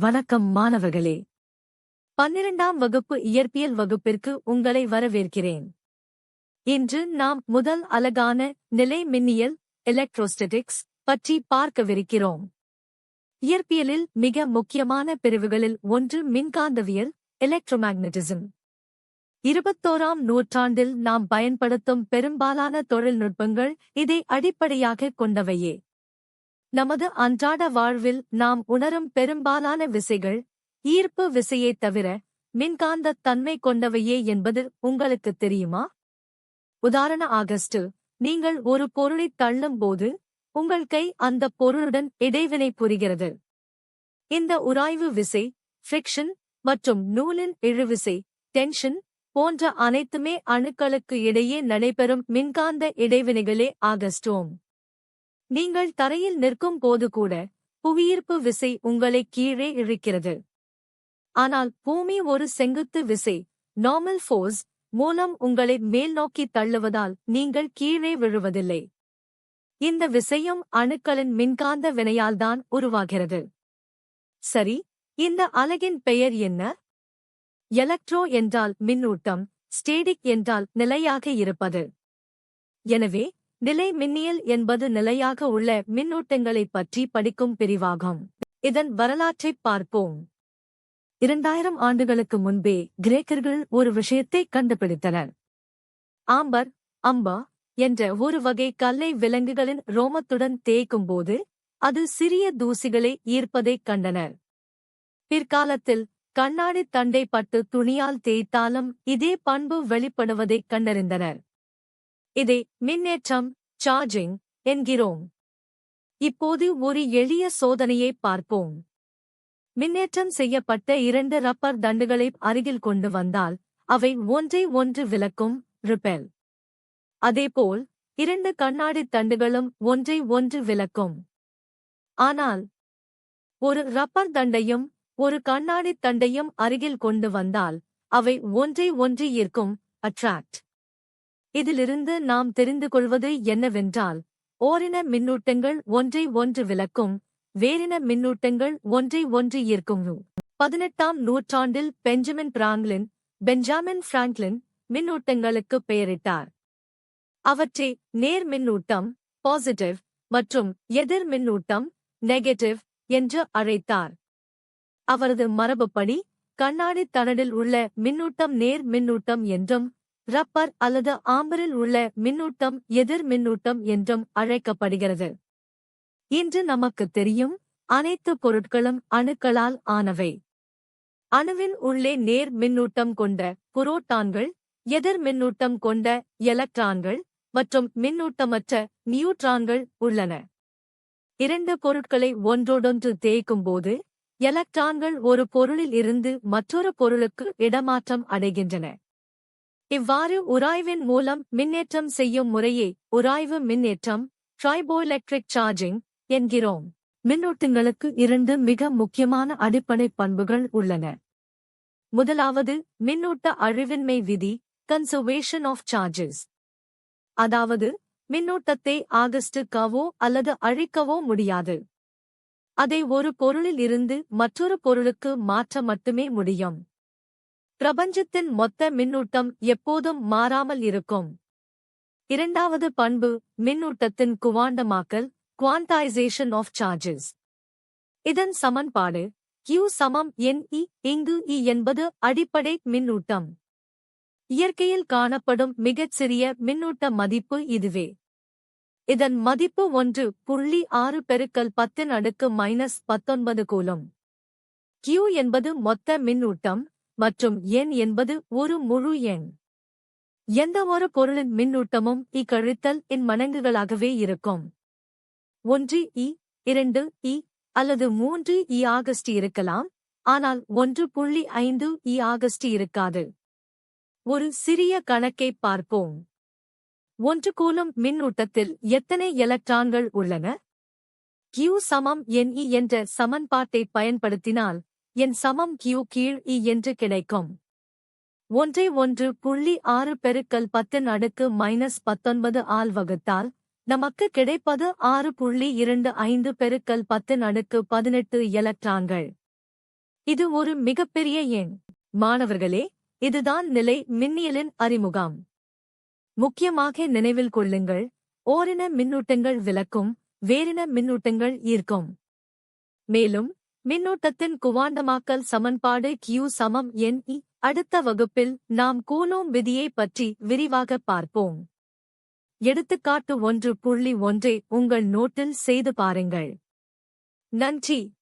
வணக்கம் மாணவர்களே. பன்னிரண்டாம் வகுப்பு இயற்பியல் வகுப்பிற்கு உங்களை வரவேற்கிறேன். இன்று நாம் முதல் அலகான நிலை மின்னியல் எலக்ட்ரோஸ்டெடிக்ஸ் பற்றி பார்க்கவிருக்கிறோம். இயற்பியலில் மிக முக்கியமான பிரிவுகளில் ஒன்று மின்காந்தவியல் எலக்ட்ரோமேக்னட்டிசம் இருபத்தோராம் நூற்றாண்டில் நாம் பயன்படுத்தும் பெரும்பாலான தொழில்நுட்பங்கள் இதை அடிப்படையாகக் கொண்டவையே. நமது அன்றாட வாழ்வில் நாம் உணரும் பெரும்பாலான விசைகள் ஈர்ப்பு விசையைத் தவிர மின்காந்தத் தன்மை கொண்டவையே என்பது உங்களுக்குத் தெரியுமா? உதாரண ஆகஸ்டு நீங்கள் ஒரு பொருளைத் தள்ளும் போது உங்கள் கை அந்த பொருளுடன் இடைவினை புரிகிறது. இந்த உராய்வு விசை ஃப்ரிக்ஷன் மற்றும் நூலின் இழுவிசை டென்ஷன் போன்ற அனைத்துமே அணுக்களுக்கு இடையே நடைபெறும் மின்காந்த இடைவினைகளே ஆகஸ்டோம். நீங்கள் தரையில் நிற்கும் போது கூட புவியீர்ப்பு விசை உங்களை கீழே இழுக்கிறது. ஆனால் பூமி ஒரு செங்குத்து விசை நார்மல் ஃபோர்ஸ் மூலம் உங்களை மேல்நோக்கி தள்ளுவதால் நீங்கள் கீழே விழுவதில்லை. இந்த விசையும் அணுக்களின் மின்காந்த வினையால்தான் உருவாகிறது. சரி இந்த அலகின் பெயர் என்ன? எலக்ட்ரோ என்றால் மின்னூட்டம் ஸ்டேடிக் என்றால் நிலையாக இருப்பது. எனவே நிலை மின்னியல் என்பது நிலையாக உள்ள மின்னூட்டங்களைப் பற்றி படிக்கும் பிரிவாகும். இதன் வரலாற்றைப் பார்ப்போம். இரண்டாயிரம் ஆண்டுகளுக்கு முன்பே கிரேக்கர்கள் ஒரு விஷயத்தை கண்டுபிடித்தனர். ஆம்பர் அம்பா என்ற ஒரு வகை கல்லை விலங்குகளின் ரோமத்துடன் தேய்க்கும்போது அது சிறிய தூசிகளை ஈர்ப்பதைக் கண்டனர். பிற்காலத்தில் கண்ணாடி தண்டை பட்டு துணியால் தேய்த்தாலும் இதே பண்பு வெளிப்படுவதைக் கண்டறிந்தனர். இதை மின்னேற்றம் சார்ஜிங் என்கிறோம். இப்போது ஒரு எளிய சோதனையை பார்ப்போம். மின்னேற்றம் செய்யப்பட்ட இரண்டு ரப்பர் தண்டுகளை அருகில் கொண்டு வந்தால் அவை ஒன்றை ஒன்று விலக்கும் ரிப்பெல் அதேபோல் இரண்டு கண்ணாடி தண்டுகளும் ஒன்றை ஒன்று விலக்கும் ஆனால் ஒரு ரப்பர் தண்டையும் ஒரு கண்ணாடி தண்டையும் அருகில் கொண்டு வந்தால் அவை ஒன்றை ஒன்று ஈர்க்கும் அட்ராக்ட் இதிலிருந்து நாம் தெரிந்து கொள்வது என்னவென்றால் ஓரின மின்னூட்டங்கள் ஒன்றை ஒன்று விளக்கும் வேறின மின்னூட்டங்கள் ஒன்றை ஒன்று ஈர்க்கும். பதினெட்டாம் நூற்றாண்டில் பெஞ்சமின் பிராங்க்லின் பெஞ்சாமின் பிராங்க்லின் மின்னூட்டங்களுக்கு பெயரிட்டார். அவற்றை நேர் மின்னூட்டம் பாசிட்டிவ் மற்றும் எதிர் மின்னூட்டம் நெகட்டிவ் என்று அழைத்தார். அவரது மரபுப்படி கண்ணாடி தனடில் உள்ள மின்னூட்டம் நேர் மின்னூட்டம் என்றும் ரப்பர் அல்லது ஆம்பரில் உள்ள மின்னூட்டம் எதிர் மின்னூட்டம் என்றும் அழைக்கப்படுகிறது. இன்று நமக்கு தெரியும் அனைத்து பொருட்களும் அணுக்களால் ஆனவை. அணுவின் உள்ளே நேர் மின்னூட்டம் கொண்ட புரோட்டான்கள் எதிர் மின்னூட்டம் கொண்ட எலக்ட்ரான்கள் மற்றும் மின்னூட்டமற்ற நியூட்ரான்கள் உள்ளன. இரண்டு பொருட்களை ஒன்றோடொன்று தேய்க்கும்போது எலக்ட்ரான்கள் ஒரு பொருளில் இருந்து மற்றொரு பொருளுக்கு இடமாற்றம் அடைகின்றன. இவ்வாறு உராய்வின் மூலம் மின்னேற்றம் செய்யும் முறையே உராய்வு மின்னேற்றம் ட்ரைபோஎலக்ட்ரிக் சார்ஜிங் என்கிறோம். மின்னூட்டங்களுக்கு இரண்டு மிக முக்கியமான அடிப்படை பண்புகள் உள்ளன. முதலாவது மின்னூட்ட அழிவின்மை விதி கன்சர்வேஷன் ஆஃப் சார்ஜஸ் அதாவது மின்னூட்டத்தை ஆகஸ்டுக்கவோ அல்லது அழிக்கவோ முடியாது. அதை ஒரு பொருளில் இருந்து மற்றொரு பொருளுக்கு மாற்ற மட்டுமே முடியும். பிரபஞ்சத்தின் மொத்த மின்னூட்டம் எப்போதும் மாறாமல் இருக்கும். இரண்டாவது பண்பு மின்னூட்டத்தின் குவாண்டமாக்கல் குவான்டைசேஷன் ஆஃப் சார்ஜஸ் இதன் சமன்பாடு கியூ சமம் என் இ e, இங்கு இ என்பது அடிப்படை மின்னூட்டம். இயற்கையில் காணப்படும் மிகச்சிறிய மின்னூட்ட மதிப்பு இதுவே. இதன் மதிப்பு ஒன்று புள்ளி ஆறு பெருக்கல் பத்தின் அடுக்கு மைனஸ் பத்தொன்பது கூலம். கியூ என்பது மொத்த மின்னூட்டம் மற்றும் எண் என்பது ஒரு முழு எண். எந்த ஒரு பொருளின் மின்னூட்டமும் இக்கழித்தல் இன் மடங்குகளாகவே இருக்கும். ஒன்று இ இரண்டு இ அல்லது மூன்று இ ஆகஸ்ட் இருக்கலாம் ஆனால் ஒன்று புள்ளி ஐந்து இ ஆகஸ்ட் இருக்காது. ஒரு சிறிய கணக்கை பார்ப்போம். ஒன்று கூலும் மின்னூட்டத்தில் எத்தனை எலக்ட்ரான்கள் உள்ளன? கியூ சமம் என் இ என்ற சமன்பாட்டை பயன்படுத்தினால் என் சமம் கியூ கீழ் இ என்று கிடைக்கும். ஒன்றை ஒன்று புள்ளி ஆறு பெருக்கல் பத்தின் அடுக்கு மைனஸ் பத்தொன்பது ஆல் வகுத்தால் நமக்கு கிடைப்பது ஆறு புள்ளி இரண்டு ஐந்து பெருக்கல் பத்தின் அடுக்கு பதினெட்டு எலக்ட்ரான்கள். இது ஒரு மிகப்பெரிய எண். மாணவர்களே இதுதான் நிலை மின்னியலின் அறிமுகம். முக்கியமாக நினைவில் கொள்ளுங்கள் ஓரின மின்னூட்டங்கள் விளக்கும் வேறின மின்னூட்டங்கள் ஈர்க்கும். மேலும் மின்னூட்டத்தின் குவாண்டமாக்கல் சமன்பாடு கியூ சமம் என் இ அடுத்த வகுப்பில் நாம் கூலோம் விதியை பற்றி விரிவாக பார்ப்போம். எடுத்துக்காட்டு ஒன்று புள்ளி ஒன்றை உங்கள் நோட்டில் செய்து பாருங்கள். நன்றி.